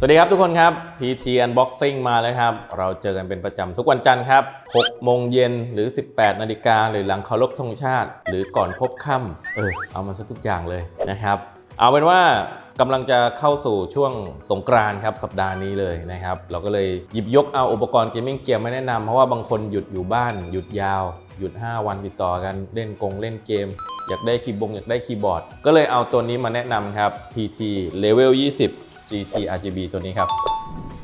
สวัสดีครับทุกคนครับ TT Unboxing มาแล้วครับ เราเจอกันเป็นประจำทุกวันจันทร์ครับ 6 โมงเย็นหรือ 18 นาฬิกาหรือหลังเคารพธงชาติ หรือก่อนพบค่ำเออเอามันซะทุกอย่างเลยนะครับ เอาเป็นว่ากำลังจะเข้าสู่ช่วงสงกรานต์ครับ สัปดาห์นี้เลยนะครับ เราก็เลยหยิบยกเอาอุปกรณ์เกมมิ่งเกียร์มาแนะนำเพราะว่าบางคนหยุดอยู่บ้านหยุดยาว หยุด 5 วันติดต่อกันเล่นกงเล่นเกม อยากได้คีย์บงอยากได้คีย์บอร์ด ก็เลยเอาตัวนี้มาแนะนำครับ TT Level 20 GT RGB ตัวนี้ครับ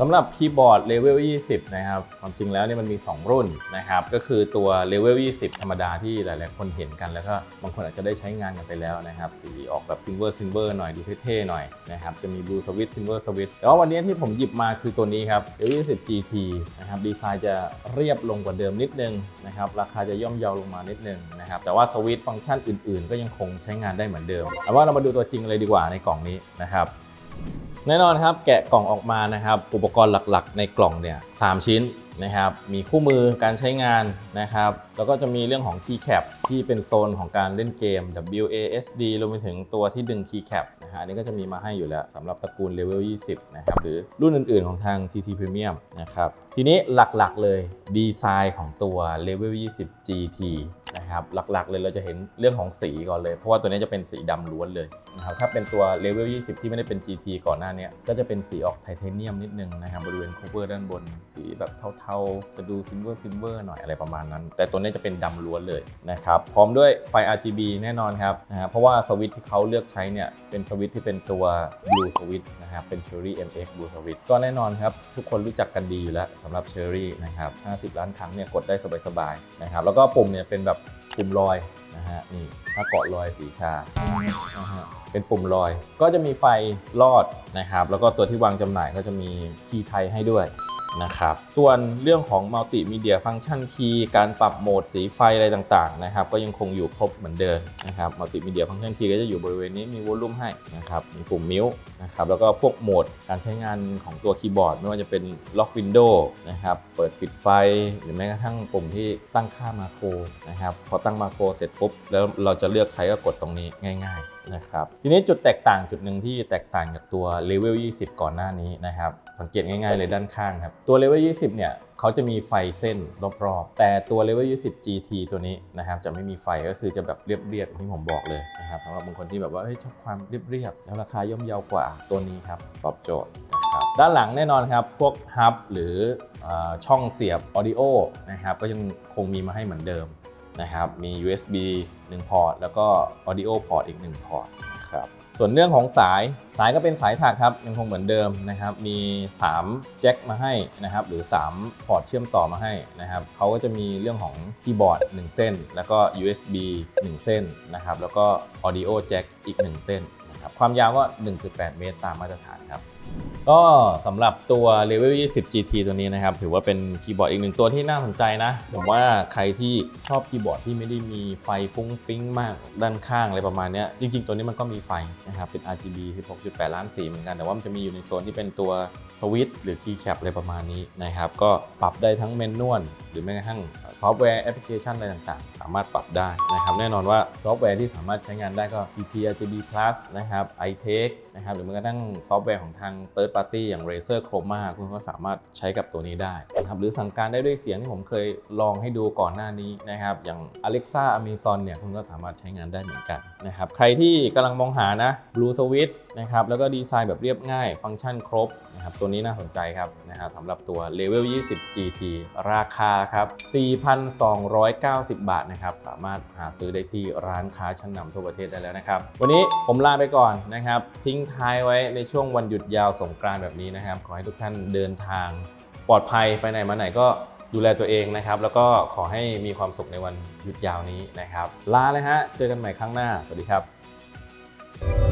สำหรับคีย์บอร์ด Level 20 นะครับ ความจริงแล้วเนี่ยมันมี 2 รุ่นนะครับ ก็คือตัว Level 20 ธรรมดาที่หลาย ๆ คนเห็นกัน แล้วก็บางคนอาจจะได้ใช้งานกันไปแล้วนะครับ สีออกแบบ Silver Silver หน่อยดูเท่ๆหน่อยนะครับ จะมี Blue Switch Silver Switch แต่ว่าวันนี้ที่ผมหยิบมาคือตัวนี้ครับ Level 20 GT นะครับ ดีไซน์จะเรียบลงกว่าเดิมนิดนึงนะครับ ราคาจะย่อมเยาลงมานิดนึงนะครับ แต่ว่าสวิตช์ฟังก์ชันอื่น ๆ ก็ยังคงใช้งานได้เหมือนเดิมเอาว่าเรามาดูตัวจริงเลยดีกว่าในกล่องนี้นะครับ แน่นอนครับแกะกล่องออกมานะครับ อุปกรณ์หลักๆ ในกล่องเนี่ยสามชิ้นนะครับ มีคู่มือการใช้งานนะครับ แล้วก็จะมีเรื่องของ keycap ที่เป็นโซนของการเล่นเกม WASD รวมไปถึงตัวที่ดึง keycap นะฮะอันนี้ก็จะมีมาให้อยู่แล้วสำหรับตระกูล level 20 นะครับ หรือรุ่นอื่นๆของทาง TT Premium นะครับ ทีนี้หลักๆเลยดีไซน์ของตัว level 20 GT นะครับหลักๆเลยเราจะเห็นเรื่องของสีก่อนเลย เพราะว่าตัวนี้จะเป็นสีดำล้วนเลยนะครับถ้าเป็นตัว level 20 ที่ไม่ได้เป็น GT ก่อนหน้านี้ก็จะเป็นสีออกไทเทเนียมนิดนึงนะครับบริเวณ cover ด้านบน สีแบบเทาๆ จะดู silver silver หน่อยอะไรประมาณนั้น แต่ตัวนี้จะเป็นดำล้วนเลยนะครับพร้อมด้วยไฟ RGB แน่นอนครับนะฮะเพราะว่าสวิตที่เขาเลือกใช้เนี่ยเป็นสวิตที่เป็นตัว blue switch นะครับเป็น Cherry MX blue switch ก็แน่นอนครับทุกคนรู้จักกันดีอยู่แล้วสำหรับ Cherry นะครับ 50 ล้านครั้งเนี่ยกดได้สบายๆนะครับแล้วก็ปุ่มเนี่ยเป็นแบบ ปุ่มลอยนะฮะนี่ถ้าเกาะลอยสีชานะฮะเป็นปุ่มลอย ก็จะมีไฟลอดนะครับ แล้วก็ตัวที่วางจำหน่ายก็จะมีคีย์ไทยให้ด้วย นะครับ ส่วนเรื่องของมัลติมีเดียฟังก์ชันคีย์การปรับโหมดสีไฟอะไรต่างๆนะครับก็ยังคงอยู่ครบเหมือนเดิมนะครับมัลติมีเดียฟังก์ชันคีย์ก็จะอยู่บริเวณนี้มีวอลลุ่มให้นะครับมีปุ่มมิวนะครับแล้วก็พวกโหมดการใช้งานของตัวคีย์บอร์ด ไม่ว่าจะเป็นล็อกวินโดว์นะครับเปิดปิดไฟ หรือแม้กระทั่งปุ่มที่ตั้งค่ามาโครนะครับพอตั้งมาโครเสร็จปุ๊บแล้วเราจะเลือกใช้ก็กดตรงนี้ง่าย ๆ นะครับทีนี้จุดแตกต่างจุดหนึ่งที่แตกต่างจากตัว Level 20 ก่อนหน้านี้นะครับสังเกตง่ายๆเลยด้านข้างครับตัว Level 20 เนี่ยเขาจะมีไฟเส้นรอบๆ แต่ตัว Level 20 GT ตัวนี้นะครับจะไม่มีไฟก็คือจะแบบเรียบๆอย่างที่ผมบอกเลยนะครับสำหรับบางคนที่แบบว่าชอบความเรียบๆแล้วราคาย่อมเยาวกว่าตัวนี้ครับตอบโจทย์นะครับด้านหลังแน่นอนครับ พวกฮับหรืออช่องเสียบ Audio นะครับก็ยังคงมีมาให้เหมือนเดิม นะครับมี USB 1 พอร์ต แล้วก็ Audio Port อีก 1 พอร์ตนะครับส่วนเรื่องของสายสายก็เป็นสายถักครับยังคงเหมือนเดิมนะครับมี3แจ็คมาให้นะครับหรือ 3 พอร์ตเชื่อมต่อมาให้นะครับเขาก็จะมีเรื่องของคีย์บอร์ด 1 เส้น แล้วก็ USB 1 เส้นนะครับแล้วก็ Audio Jack อีก 1 เส้นนะครับความยาวก็ 1.8 เมตรตามมาตรฐานครับ ก็สำหรับตัว Level 20 GT ตัวนี้นะครับ ถือว่าเป็นคีย์บอร์ดอีกหนึ่งตัวที่น่าสนใจนะ ผมว่าใครที่ชอบคีย์บอร์ดที่ไม่ได้มีไฟฟุ้งฟิ้งมากด้านข้างอะไรประมาณนี้จริง ๆ ตัวนี้มันก็มีไฟนะครับ เป็น RGB 16.8 ล้านสีเหมือนกัน แต่ว่ามันจะมีอยู่ในโซนที่เป็นตัวสวิตช์หรือคีย์แคปอะไรประมาณนี้นะครับ ก็ปรับได้ทั้งเมนนวลหรือแม้กระทั่งซอฟต์แวร์แอปพลิเคชันอะไรต่างๆ สามารถปรับได้นะครับแน่นอนว่าซอฟต์แวร์ที่สามารถใช้งานได้ก็ PT RGB Plus นะครับ iTech นะครับหรือแม้กระทั่งซอฟต์แวร์ของทาง Third Party อย่าง Razer Chroma คุณก็สามารถใช้กับตัวนี้ได้นะครับหรือสั่งการได้ด้วยเสียงที่ผมเคยลองให้ดูก่อนหน้านี้นะครับอย่าง Alexa Amazon เนี่ยคุณก็สามารถใช้งานได้เหมือนกันนะครับใครที่กำลังมองหานะ Blue Switch นะครับแล้วก็ดีไซน์แบบเรียบง่าย ฟังก์ชันครบนะครับตัวนี้น่าสนใจครับนะครับสำหรับตัว Level 20 GT ราคาครับ 4,290 บาทนะครับสามารถหาซื้อได้ที่ร้านค้าชั้นนำทั่วประเทศได้แล้วนะครับ วันนี้ผมลาไปก่อนนะครับ ทิ้งท้ายไว้ในช่วงวันหยุดยาวสงกรานต์แบบนี้นะครับ ขอให้ทุกท่านเดินทางปลอดภัยไปไหนมาไหนก็ดูแลตัวเองนะครับ แล้วก็ขอให้มีความสุขในวันหยุดยาวนี้นะครับ ลาเลยฮะ เจอกันใหม่ครั้งหน้า สวัสดีครับ